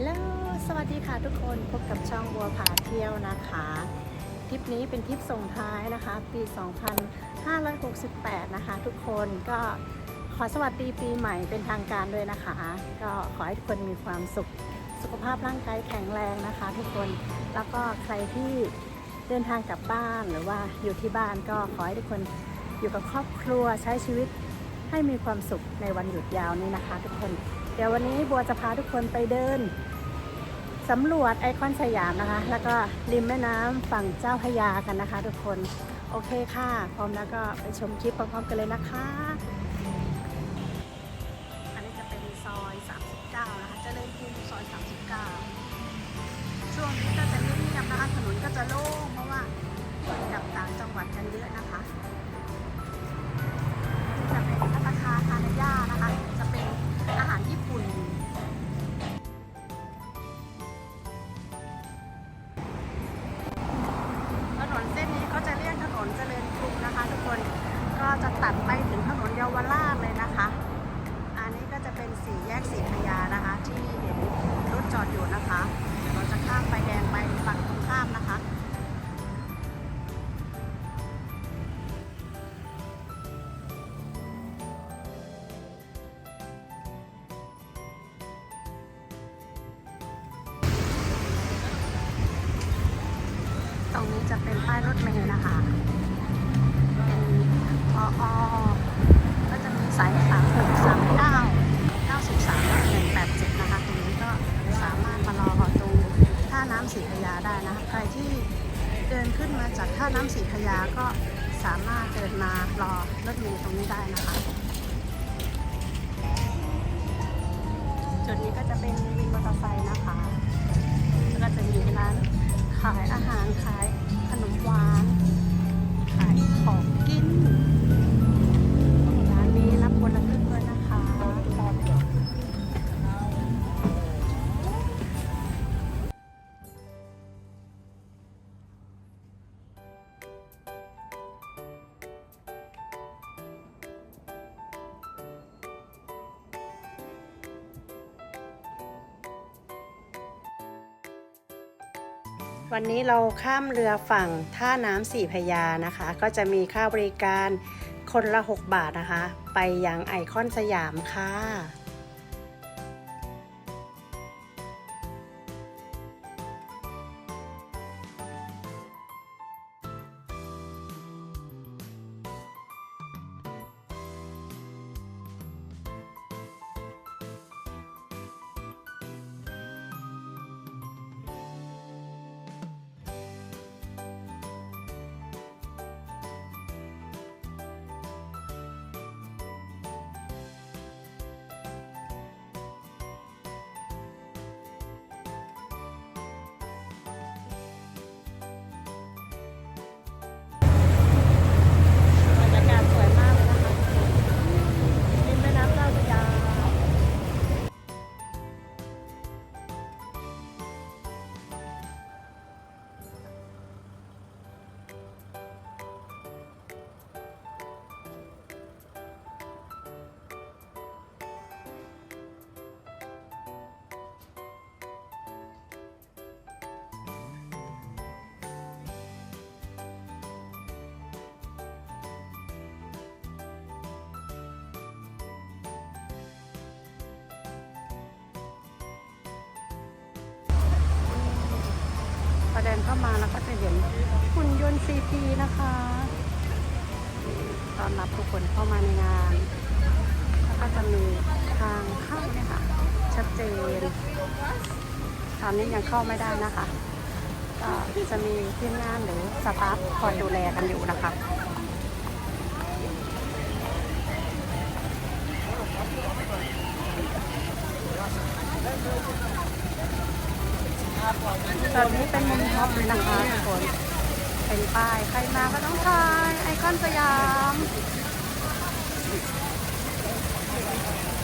ฮัลโหลสวัสดีค่ะทุกคนพบกับช่องบัวพาเที่ยวนะคะทริปนี้เป็นทริปส่งท้ายนะคะ ปี 2568 นะคะ ทุกคนก็ขอสวัสดีปีใหม่เป็นทางการด้วยนะคะ ก็ขอให้ทุกคนมีความสุขสุขภาพร่างกายแข็งแรงนะคะ ทุกคนแล้วก็ใครที่เดินทางกลับบ้านหรือว่าอยู่ที่บ้านก็ขอให้ทุกคนอยู่กับครอบครัวใช้ชีวิตให้มีความสุขในวันหยุดยาวนี้นะคะ ทุกคน เดี๋ยววันนี้บัวจะพาทุกคนไปเดิน สำรวจไอคอนสยามนะคะ แล้วก็ริมแม่น้ำฝั่งเจ้าพยากันนะคะ ทุกคน โอเคค่ะ พร้อมแล้วก็ไปชมคลิปพร้อมๆกันเลยนะคะ น้ำสีพยาก็สามารถเดินมารอรถเมล์ตรงนี้ได้นะ วันนี้เราข้ามเรือฝั่งท่าน้ำสี่พยานะคะ ก็จะมีค่าบริการคนละ 6 บาทนะคะ ไปยังไอคอนสยามค่ะ เดินเข้ามาแล้วก็จะเห็นหุ่นยนต์ซีพีนะคะตอนรับทุกคนเข้ามาในงาน แล้วก็จะมีทางเข้าเนี่ยค่ะ ชัดเจนตอนนี้ยังเข้าไม่ได้นะคะ ก็จะมีทีมงานหรือสตาฟคอยดูแลกันอยู่นะคะ ตอนนี้เป็นมุมท็อปเลยนะคะทุกคนเป็นป้ายใครมาก็ต้องถ่ายไอคอนสยาม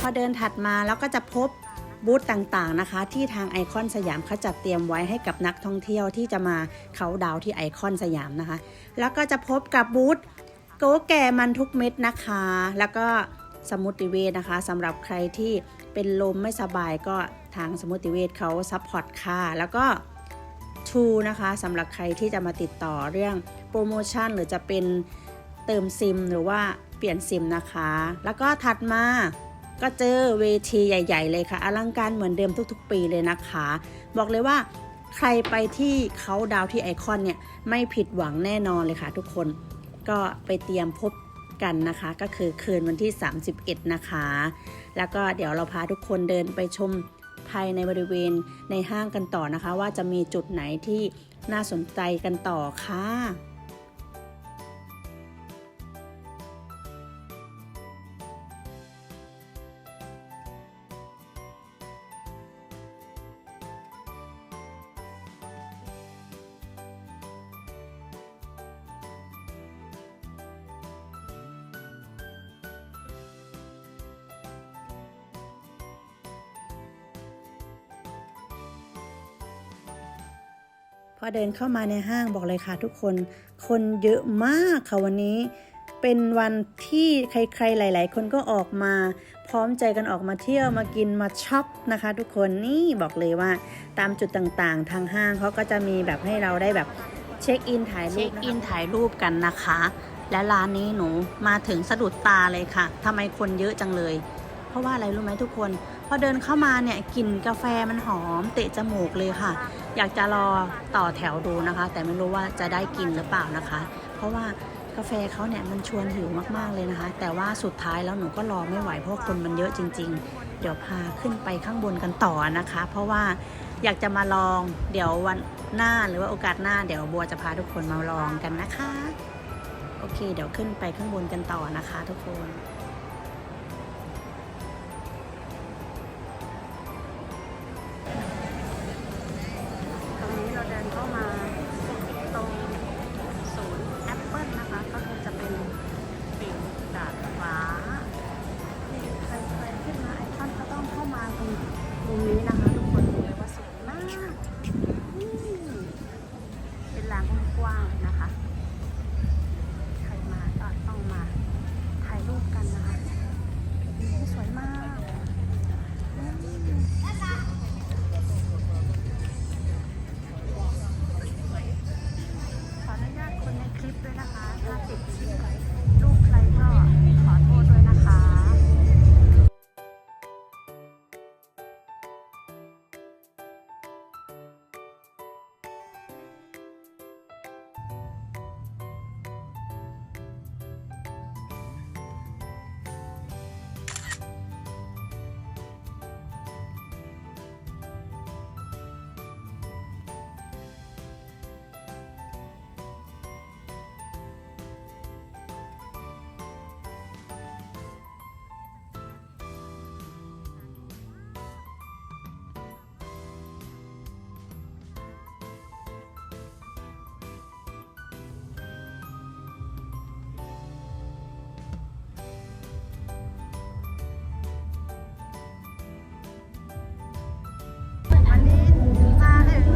พอเดินถัดมาแล้วก็จะพบบูธต่างๆนะคะ ที่ทางไอคอนสยามเขาจัดเตรียมไว้ให้กับนักท่องเที่ยวที่จะมาเขาดาวที่ไอคอนสยามนะคะ แล้วก็จะพบกับบูธโกแก่มันทุกเม็ดนะคะ แล้วก็สมุติเวชนะคะสำหรับใครที่เป็นลมไม่สบายก็ทางสมุติเวชเขาซัพพอร์ตค่ะแล้วก็ ทูนะคะสำหรับใครที่จะมาติดต่อเรื่องโปรโมชั่นหรือจะเป็นเติมซิมหรือว่าเปลี่ยนซิมนะคะ แล้วก็ถัดมาก็เจอเวทีใหญ่ ๆ เลยค่ะ อลังการเหมือนเดิมทุกๆ ปีเลยนะคะ บอกเลยว่าใครไปที่เขาดาวที่ไอคอนเนี่ย ไม่ผิดหวังแน่นอนเลยค่ะทุกคนก็ไปเตรียมพบกันนะคะ ก็คือคืนวันที่ 31 นะคะ แล้วก็เดี๋ยวเราพาทุกคนเดินไปชม ภายในบริเวณในห้างกันต่อนะคะ ว่าจะมีจุดไหนที่น่าสนใจกันต่อค่ะ อเดินเข้ามาในห้างบอกเลยค่ะทุกคน คนเยอะมากค่ะวันนี้ เป็นวันที่ใครๆหลาย ๆ คนก็ออกมา พร้อมใจกันออกมาเที่ยวมากินมาช็อปนะคะ ทุกคนนี่บอกเลยว่าตามจุดต่างๆ ทางห้างเขาก็จะมีแบบให้เราได้แบบเช็คอินถ่ายรูปเช็คอินถ่ายรูปกันนะคะ และร้านนี้หนูมาถึงสะดุดตาเลยค่ะทำไมคนเยอะจังเลย เพราะว่าอะไรรู้ไหมทุกคน พอเดินเข้ามาเนี่ยกลิ่นกาแฟมันหอมเตะจมูกเลยค่ะ อยากจะรอต่อแถวดูนะคะ แต่ไม่รู้ว่าจะได้กินหรือเปล่านะคะ เพราะว่ากาแฟเขาเนี่ยมันชวนหิวมากๆเลยนะคะ แต่ว่าสุดท้ายแล้วหนูก็รอไม่ไหวเพราะคนมันเยอะจริง ๆ เดี๋ยวพาขึ้นไปข้างบนกันต่อนะคะ เพราะว่าอยากจะมาลองเดี๋ยววันหน้าหรือว่าโอกาสหน้าเดี๋ยวบัวจะพาทุกคนมาลองกันนะคะ โอเค เดี๋ยวขึ้นไปข้างบนกันต่อนะคะ ทุกคน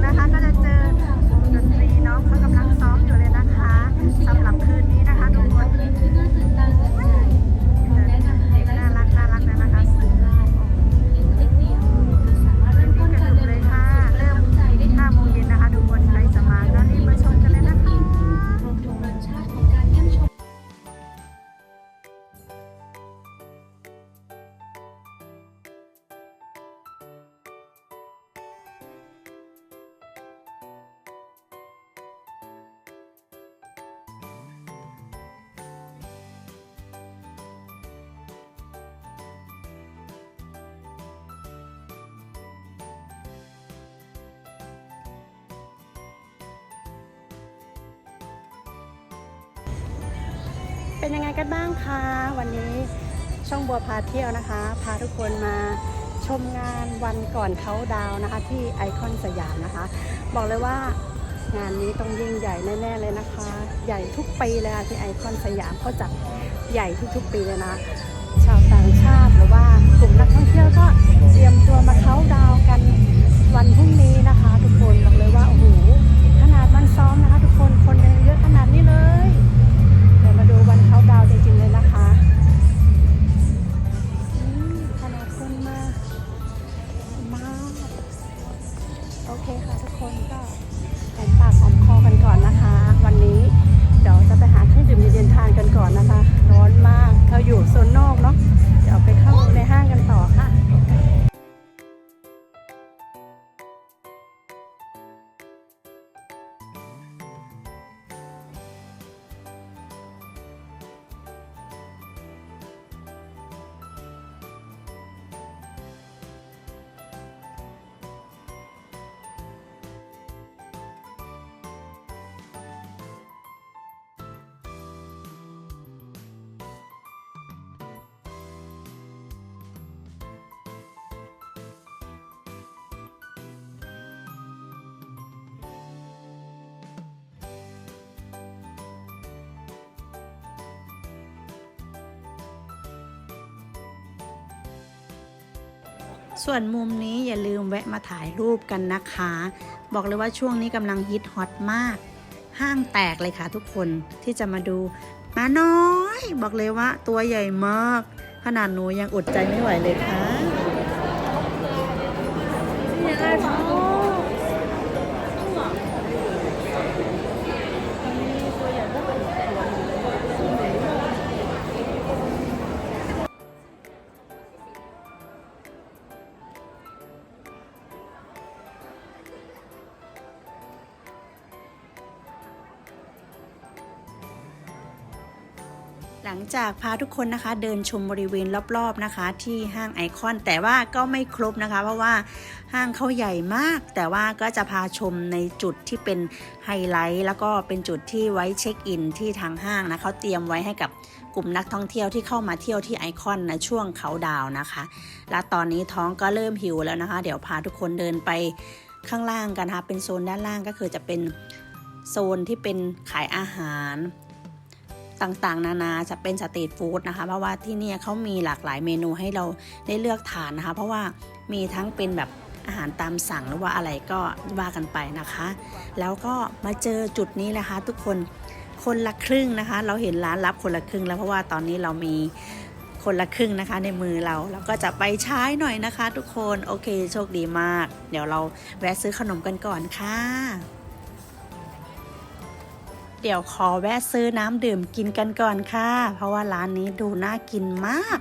นะคะ ก็จะเจอดนตรีน้องเขากำลังซ้อมอยู่เลยนะคะสำหรับคืน เป็นยังไงกันบ้างคะ วันนี้ช่องบัวพาเที่ยวนะคะ พาทุกคนมาชมงานวันก่อนเขาดาวนะคะ ที่ไอคอนสยามนะคะ บอกเลยว่างานนี้ต้องยิ่งใหญ่แน่ๆเลยนะคะ ใหญ่ทุกปีเลยที่ไอคอนสยามเขาจัดใหญ่ทุกๆปีเลยนะ ชาวต่างชาติหรือว่ากลุ่มนักท่องเที่ยวก็เตรียมตัวมาเขาดาวกันวันพรุ่งนี้นะคะ ทุกคนบอกเลยว่าโอ้โหขนาดวันซ้อมนะคะ ทุกคนคนยังเยอะขนาดนี้เลยาวจริงๆเลยนะคะขนาดคนมากมากโอเคค่ะทุกคนก็หอมปากหอมคอกันก่อนนะคะ วันนี้เดี๋ยวจะไปหาเครื่องดื่มเย็นๆทานกันก่อนนะคะ ร้อนมากเราอยู่โซน ส่วนมุมนี้อย่าลืมแวะมาถ่ายรูปกันนะคะ บอกเลยว่าช่วงนี้กำลังฮิตฮอตมาก ห้างแตกเลยค่ะทุกคนที่จะมาดูมาน้อย บอกเลยว่าตัวใหญ่มาก ขนาดหนูยังอดใจไม่ไหวเลยค่ะ หลังจากพาทุกคนนะคะ เดินชมบริเวณรอบๆนะคะ ที่ห้างไอคอนแต่ว่าก็ไม่ครบนะคะ เพราะว่าห้างเขาใหญ่มาก แต่ว่าก็จะพาชมในจุดที่เป็นไฮไลท์แล้วก็เป็นจุดที่ไว้เช็คอินที่ทางห้างนะเขาเตรียมไว้ให้กับกลุ่มนักท่องเที่ยวที่เข้ามาเที่ยวที่ไอคอนนะช่วงเขาดาวน์นะคะ และตอนนี้ท้องก็เริ่มหิวแล้วนะคะ เดี๋ยวพาทุกคนเดินไปข้างล่างกันนะคะเป็นโซนด้านล่างก็คือจะเป็นโซนที่เป็นขายอาหาร ต่างๆ นานาจะเป็นสตรีทฟู้ดนะคะ เพราะว่าที่นี่เขามีหลากหลายเมนูให้เราได้เลือกทานนะคะ เพราะว่ามีทั้งเป็นแบบอาหารตามสั่งหรือว่าอะไรก็ว่ากันไปนะคะ แล้วก็มาเจอจุดนี้นะคะ ทุกคนคนละครึ่งนะคะ เราเห็นร้านรับคนละครึ่ง แล้วเพราะว่าตอนนี้เรามีคนละครึ่งนะคะ ในมือเราเราก็จะไปใช้หน่อยนะคะ ทุกคนโอเคโชคดีมาก เดี๋ยวเราแวะซื้อขนมกันก่อนค่ะ เดี๋ยวขอแวะซื้อน้ำดื่มกินกันก่อนค่ะ เพราะว่าร้านนี้ดูน่ากินมาก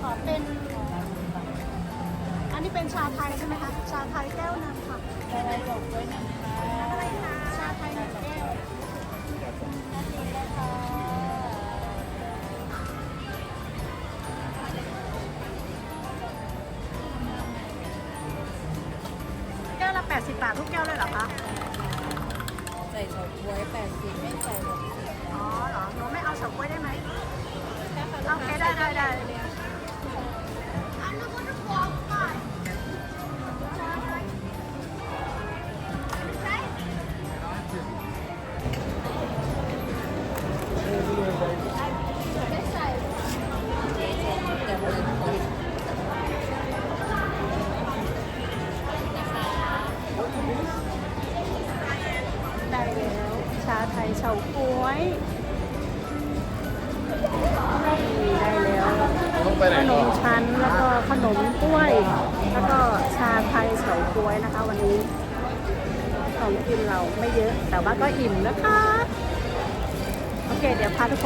ขอเป็น อันนี้เป็นชาไทยใช่ไหมคะ ชาไทยแก้วน้ำค่ะชาไรบอกด้วยนะคะชาไทยหนึ่งแก้วแก้ ก๊วยแปดสิบไม่ใส่หกสิบอ๋อเหรอหนูไม่เอาเฉาก๊วยได้ไหมโอเคได้ได้ได้ได้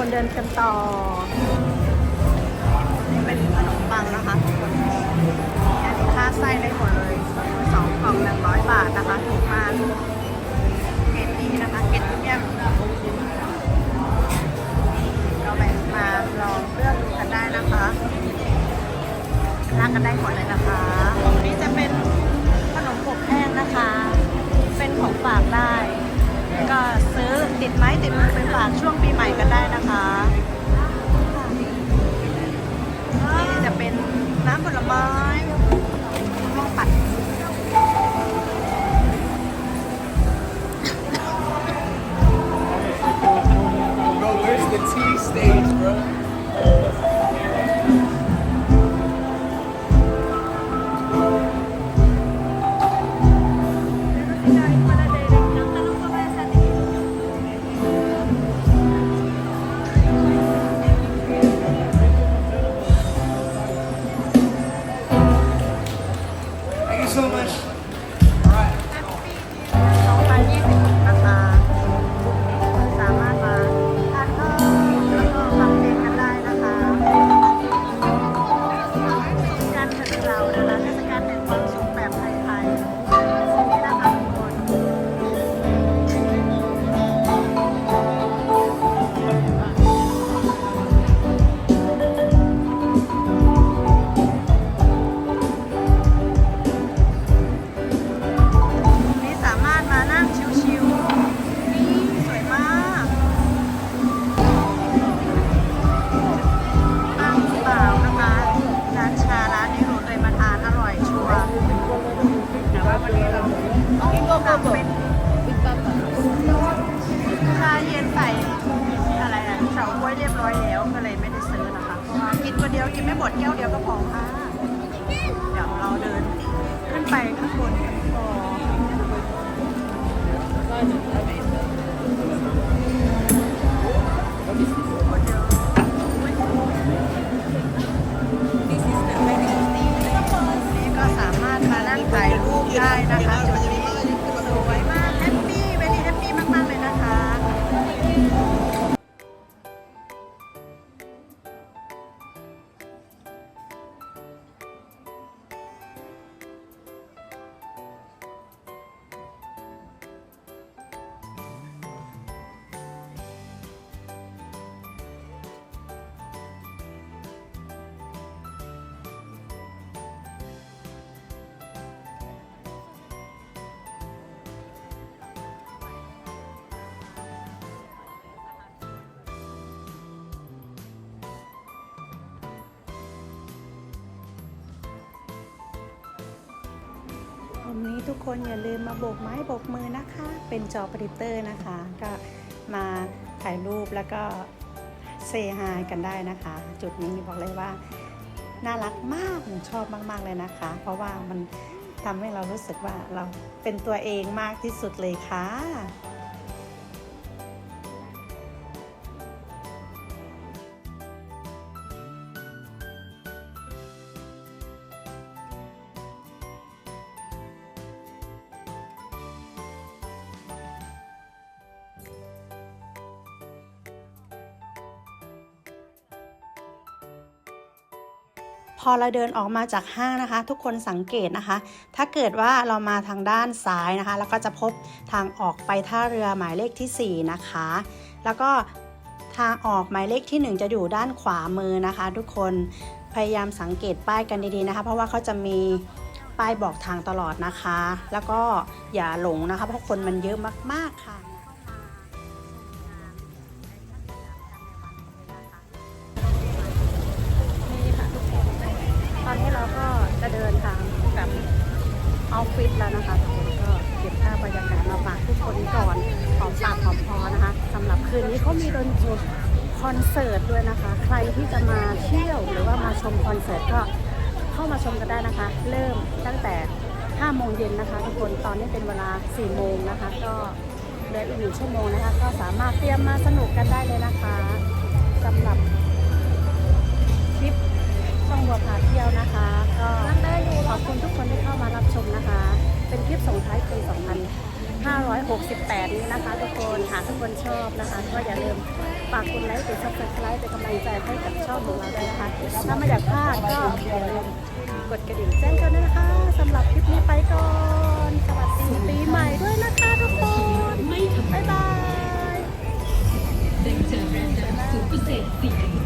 คนเดินกันต่อนี่เป็นขนมปังนะคะทุกคนค่าไส้ได้หมดเลยสองกล่องหนึ่งร้อยบาทนะคะถูกมากเกตดีนะคะเกตพรีเมียมเราแวะมาลองเลือกดูกันได้นะคะนั่งกันได้หมดเลยนะคะนี่จะเป็นขนมอบแห้งนะคะ เป็นของฝากได้ ก็ซื้อติดไม้ติดมือไปฝากช่วงปีใหม่กันได้นะคะนี่จะเป็นน้ำผลไม้ บเบิบบิ๊กบับเบิาเย็นใส่อะไรนะเฉาก้วยเรียบร้อยแล้วก็เลยไม่ได้ซื้อนะคะเพราะว่ากินคนเดียวกินไม่หมดแก้วเดียวก็พอค่ะ เดี๋ยวเราเดินขึ้นไปข้างบน วันนี้ทุกคนอย่าลืมมาโบกไม้โบกมือนะคะ เป็นจอโปรดิวเตอร์นะคะ ก็มาถ่ายรูปแล้วก็เซฮายกันได้นะคะ จุดนี้บอกเลยว่าน่ารักมากผมชอบมาก ๆ เลยนะคะ เพราะว่ามันทำให้เรารู้สึกว่าเราเป็นตัวเองมากที่สุดเลยค่ะ อเราเดินออกมาจากห้างนะคะ ทุกคนสังเกตนะคะ ถ้าเกิดว่าเรามาทางด้านซ้ายนะคะ แล้วก็จะพบทางออกไปท่าเรือหมายเลขทีสี่ 4 นะคะ แล้วก็ทางออกหมายเลขที่ 1 จะอยู่ด้านขวามือนะคะ ทุกคนพยายามสังเกตป้ายกันดีๆนะคะ เพราะว่าเขาจะมีป้ายบอกทางตลอดนะคะ แล้วก็อย่าหลงนะคะ เพราะคนมันเยอะมากๆ มีดนตรีคอนเสิร์ตด้วยนะคะ ใครที่จะมาเที่ยวหรือว่ามาชมคอนเสิร์ตก็เข้ามาชมกันได้นะคะ เริ่มตั้งแต่5โมงเย็นนะคะทุกคนตอนนี้เป็นเวลา 4 โมงนะคะ ก็เหลืออีกหนึ่งชั่วโมงนะคะ ก็สามารถเตรียมมาสนุกกันได้เลยนะคะสำหรับทริปช่องบัวพาเที่ยวนะคะ ก็ขอบคุณทุกคนที่เข้ามารับชมนะคะ เป็นคลิปส่งท้ายปี 2568 นี้นะคะทุกคนหากทุกคนชอบนะคะ ก็อย่าลืมฝากกดไลค์กดซับดไลค์เป็นกำลังใจให้กับช่องของเราด้วยนะคะถ้าไม่อยากพลาดก็อย่าลืมกดกระดิ่งแจ้งกันนะคะสำหรับคลิปนี้ไปก่อน สวัสดีปีใหม่ด้วยนะคะทุกคนบ๊ายบาย Super Set 4